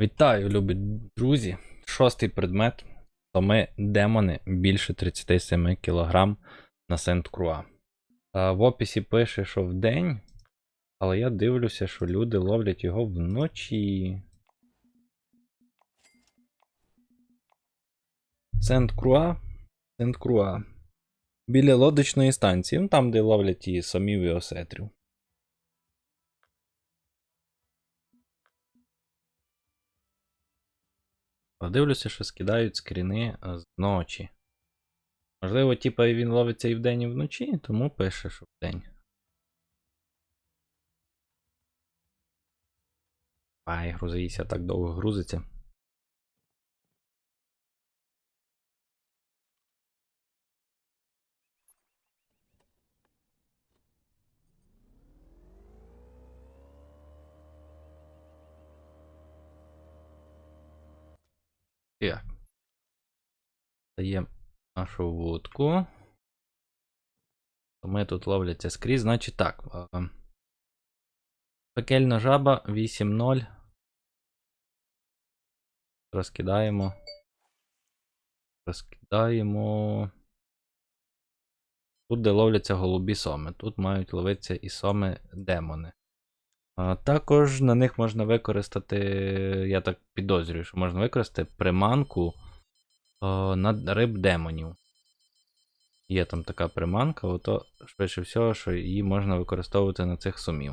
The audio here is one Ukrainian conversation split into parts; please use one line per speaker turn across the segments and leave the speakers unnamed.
Вітаю, любі друзі. Шостий предмет. Томи демони більше 37 кг на Сент Круа. В описі пише, що в день, але я дивлюся, що люди ловлять його вночі. Сент Круа. Сент Круа. Біля лодочної станції, ну там, де ловлять і самів і осетрів. Подивлюся, що скидають скріни е, з ночі. Можливо, типа він ловиться і вдень, і вночі, тому пише, що вдень. Ай, грузися, так довго грузиться. Так. Даємо нашу вудку. Ми тут ловляться скрізь. Значить так. е, Пекельна жаба 8-0. Розкидаємо. Розкидаємо. Тут, де ловляться голубі соми. Тут мають ловитися і соми демони. Також на них можна використати, я так підозрюю, що можна використати приманку на риб демонів. Є там така приманка, ото швидше всього, що її можна використовувати на цих сумів.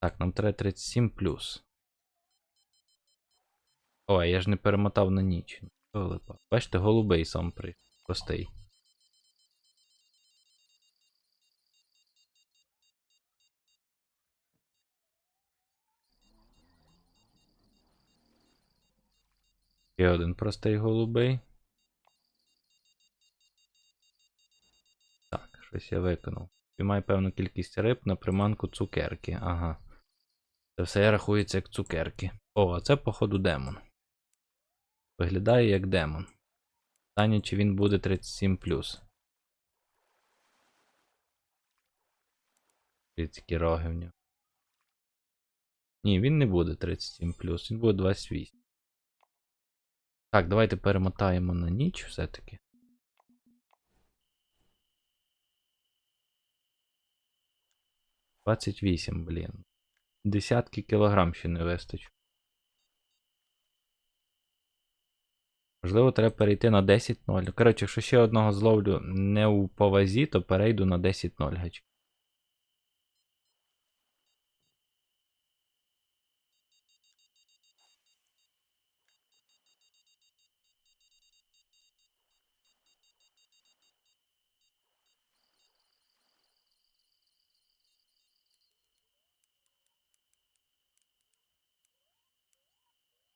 Так, нам треба 37 О, я ж не перемотав на ніч. Бачите, голубий сам при... простий. Ще один простий голубий. Так, щось я виконав. Піймай певну кількість риб на приманку цукерки. Ага. Це все рахується як цукерки. О, а це, походу, демон. Виглядає як демон. Питання, чи він буде 37. Які роги в нього. Ні, він не буде 37, він буде 28. Так, давайте перемотаємо на ніч все-таки. Двадцять вісім, блін. Десятки кілограм ще не вистачить. Можливо, треба перейти на 10-0. Коротше, якщо ще одного зловлю не у повазі, то перейду на 10-0 гачки.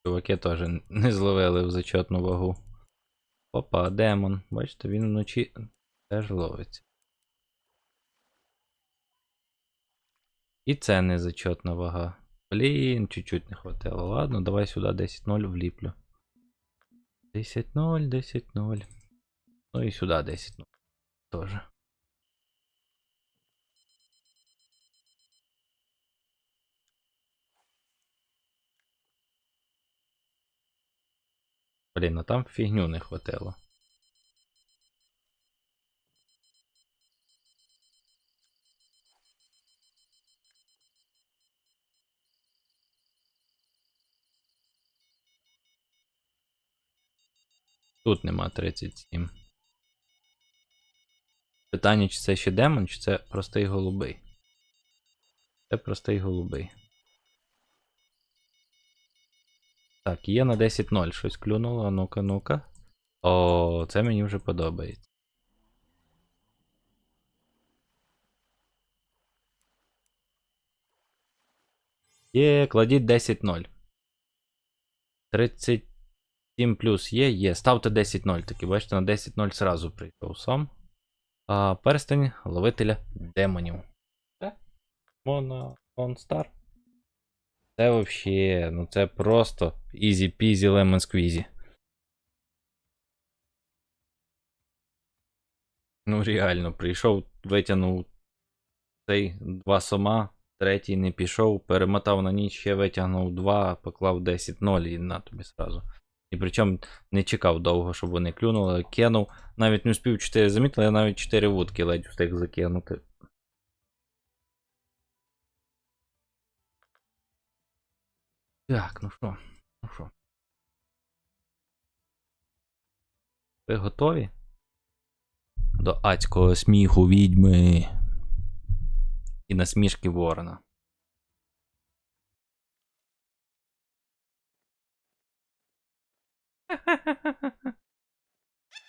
Чуваки теж не зловили в зачетну вагу. Опа, демон. Бачите, він вночі теж ловиться. І це не зачетна вага. Блін, чуть-чуть не хватило. Ладно, давай сюди 10-0 вліплю. 10-0, 10-0. Ну і сюди 10-0. Тоже. Блін, а там фігню не хватило. Тут нема 37. Питання, чи це ще демон, чи це простий голубий. Це простий голубий. Так, є на 10-0. Щось клюнуло. Ну-ка, ну-ка. О, це мені вже подобається. Є, кладіть 10-0. 37 плюс є, є. Ставте 10-0. Таки, бачите, на 10-0 сразу прийшов сам. А, перстень ловителя демонів. Мона Монстар. Це вообще, ну це просто easy peasy lemon squeezy. Ну реально, прийшов, витягнув цей два сома, Третій не пішов, перемотав на ніч, ще витягнув 2, поклав 10-0 і на тобі сразу. І причому не чекав довго, щоб вони клюнули, кинув. Навіть не успів 4 замітили, я навіть 4 вудки ледь встиг закинути. Так, ну що, ну що. Ви готові? До адського сміху відьми. І насмішки ворона.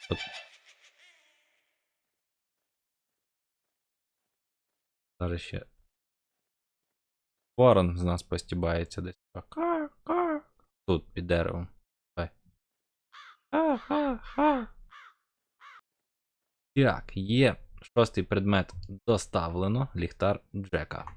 От. Зараз ще. Ворон з нас постібається десь. Ка. Тут під деревом. Так, є шостий предмет доставлено. Ліхтар Джека.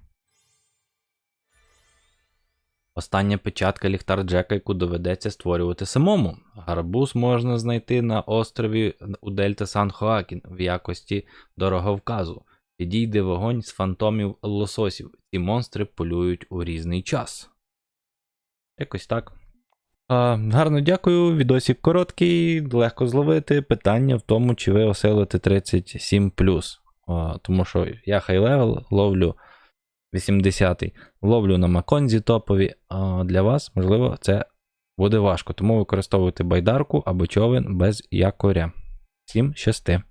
Остання печатка ліхтар Джека, яку доведеться створювати самому. Гарбуз можна знайти на острові у Дельта Сан Хоакін в якості дороговказу. Підійде вогонь з фантомів лососів. Ці монстри полюють у різний час. Якось так. А, гарно дякую. Відосик короткий, легко зловити. Питання в тому, чи ви оселите 37. А, тому що я хай левел ловлю 80-й. Ловлю на Маконзі топові. А для вас, можливо, це буде важко. Тому використовуйте байдарку або човен без якоря. Всім щасти!